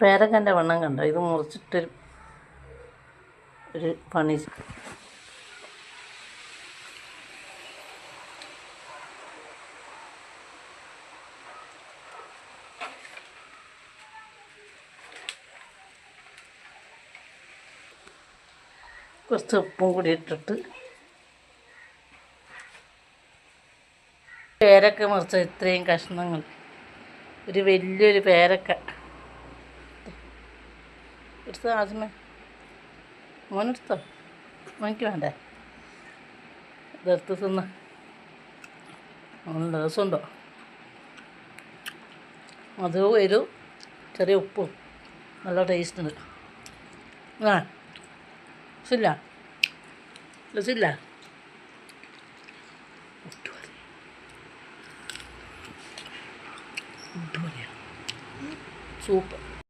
പേരക്കന്റെ വണ്ണം കണ്ടോ? ഇത് മുറിച്ചിട്ട് ഒരു പണി കുറച്ച് ഉപ്പും കൂടി ഇട്ടിട്ട് പേരക്ക മുറിച്ച ഇത്രയും കഷ്ണങ്ങൾ. ഒരു വലിയൊരു പേരക്ക. എടുത്തോ ആദ്യമേ? മോനെടുത്തോ മോനിക്ക് വേണ്ടേ? ഇതെടുത്ത് തിന്ന്. നല്ല രസമുണ്ടോ അത് ഒരു ചെറിയ ഉപ്പും. നല്ല ടേസ്റ്റ് ഉണ്ട്. ആ രസില്ല? രസില്ല? സൂപ്പർ.